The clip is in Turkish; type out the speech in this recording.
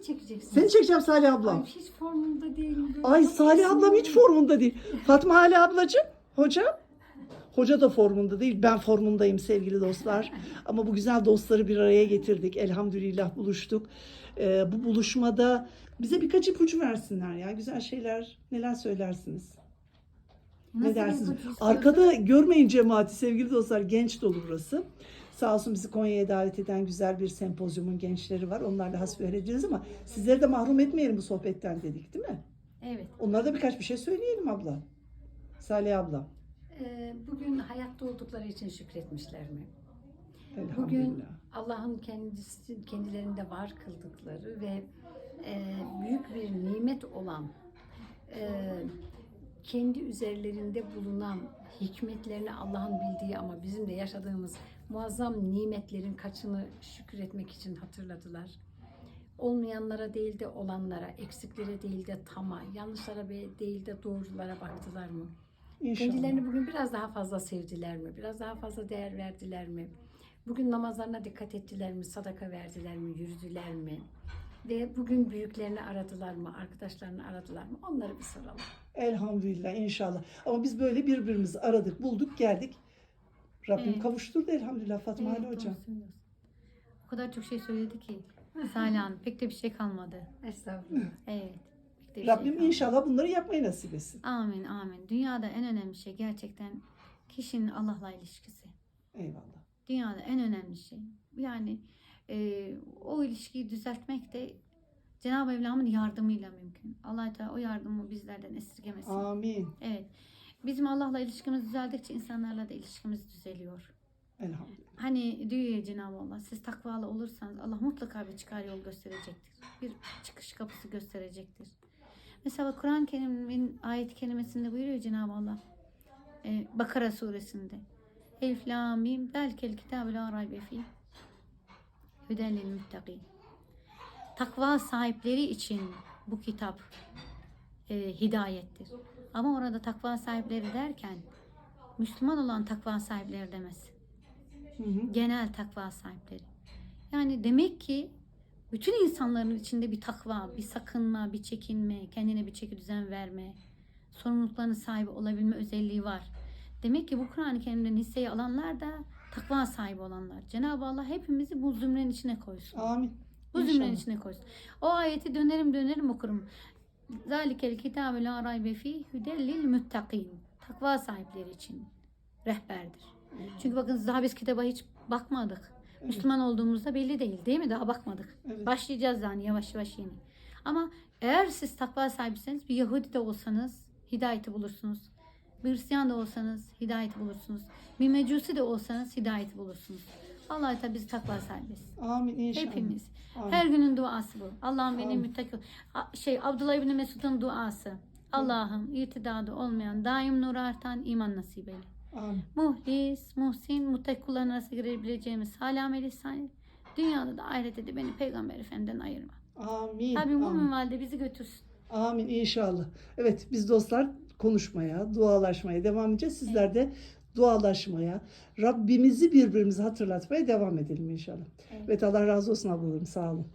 mi çekeceksin? Seni çekeceğim Salih ablam. Ay, hiç formunda değilim. böyle Ay Salih ablam hiç formunda değil. Fatma Ali ablacığım, hocam. Hoca da formunda değil. Ben formundayım sevgili dostlar. Ama bu güzel dostları bir araya getirdik. Elhamdülillah buluştuk. Ee, bu buluşmada bize birkaç ipucu versinler ya. Güzel şeyler neler söylersiniz? Ne dersiniz? Arkada görmeyin cemaati sevgili dostlar. Genç dolu burası. Sağ olsun bizi Konya'ya davet eden güzel bir sempozyumun gençleri var. Onlarla hasbihal edeceğiz ama sizleri de mahrum etmeyelim bu sohbetten dedik değil mi? Evet. Onlara da birkaç bir şey söyleyelim abla. Salih abla. Ee, bugün hayatta oldukları için şükretmişler mi? Bugün. Allah'ın kendisi kendilerinde var kıldıkları ve e, büyük bir nimet olan e, kendi üzerlerinde bulunan hikmetlerini Allah'ın bildiği ama bizim de yaşadığımız muazzam nimetlerin kaçını şükretmek için hatırladılar. Olmayanlara değil de olanlara, eksiklere değil de tama, yanlışlara değil de doğrulara baktılar mı? İnşallah. Kendilerini bugün biraz daha fazla sevdiler mi? Biraz daha fazla değer verdiler mi? Bugün namazlarına dikkat ettiler mi? Sadaka verdiler mi? Yürüdüler mi? Ve bugün büyüklerini aradılar mı? Arkadaşlarını aradılar mı? Onları bir soralım. Elhamdülillah inşallah. Ama biz böyle birbirimizi aradık, bulduk, geldik. Rabbim Evet. kavuşturdu elhamdülillah Fatma Ali Evet, hocam. doğru söylüyorsun. O kadar çok şey söyledi ki. Salih pek de bir şey kalmadı. Estağfurullah. Evet. Pek de bir Rabbim şey inşallah bunları yapmayı nasip etsin. Amin amin. Dünyada en önemli şey gerçekten kişinin Allah'la ilişkisi. Eyvallah. Dünyada en önemli şey. Yani e, o ilişkiyi düzeltmek de Cenab-ı Mevlam'ın yardımıyla mümkün. allah Teala o yardımı bizlerden esirgemesin. Amin. Evet. Bizim Allah'la ilişkimiz düzeldikçe insanlarla da ilişkimiz düzeliyor. Elhamdülillah. Hani diyor ya Cenab-ı Allah siz takvalı olursanız Allah mutlaka bir çıkar yol gösterecektir. Bir çıkış kapısı gösterecektir. Mesela Kur'an-ı Kerim'in ayet kelimesinde buyuruyor Cenab-ı Allah. Ee, Bakara suresinde. Elif la mim delkel kitabı la raybe fi. Hüden lil muttaqin. Takva sahipleri için bu kitap e, hidayettir. Ama orada takva sahipleri derken Müslüman olan takva sahipleri demez Hı hı. genel takva sahipleri. Yani demek ki bütün insanların içinde bir takva, bir sakınma, bir çekinme, kendine bir çeki düzen verme, sorumluluklarının sahibi olabilme özelliği var. Demek ki bu Kur'an-ı Kerim'den hisseyi alanlar da takva sahibi olanlar. Cenab-ı Allah hepimizi bu zümrenin içine koysun. Amin. Bu zümrenin İnşallah. içine koysun. O ayeti dönerim dönerim okurum. Zalikel kitabı la raybe fi hudellil muttakin. Takva sahipleri için rehberdir. Çünkü bakın daha biz kitaba hiç bakmadık. Müslüman olduğumuzda belli değil değil mi? Daha bakmadık. Evet. Başlayacağız yani yavaş yavaş yeni. Ama eğer siz takva sahibiseniz bir Yahudi de olsanız hidayeti bulursunuz. Hristiyan da olsanız hidayeti bulursunuz. Bir Mecusi de olsanız hidayeti bulursunuz. Allah Teala bizi takva sahibi etsin. Amin inşallah. Hepimiz. Amin. Her günün duası bu. Allah'ım beni müttaki... Şey Abdullah İbni Mesud'un duası. Allah'ım irtidadı olmayan, daim nur artan iman nasip eyle. Amin. Muhlis, muhsin, muttaki kulların arasına girebileceğimiz salih amel ihsan. Dünyada da ahirette de beni Peygamber Efendim'den ayırma. Amin. Rabbim bu minvalde bizi götürsün. Amin inşallah. Evet biz dostlar konuşmaya, dualaşmaya devam edeceğiz. Sizler de dualaşmaya, Rabbimizi birbirimize hatırlatmaya devam edelim inşallah. Evet. Evet Allah razı olsun ablalarım sağ olun.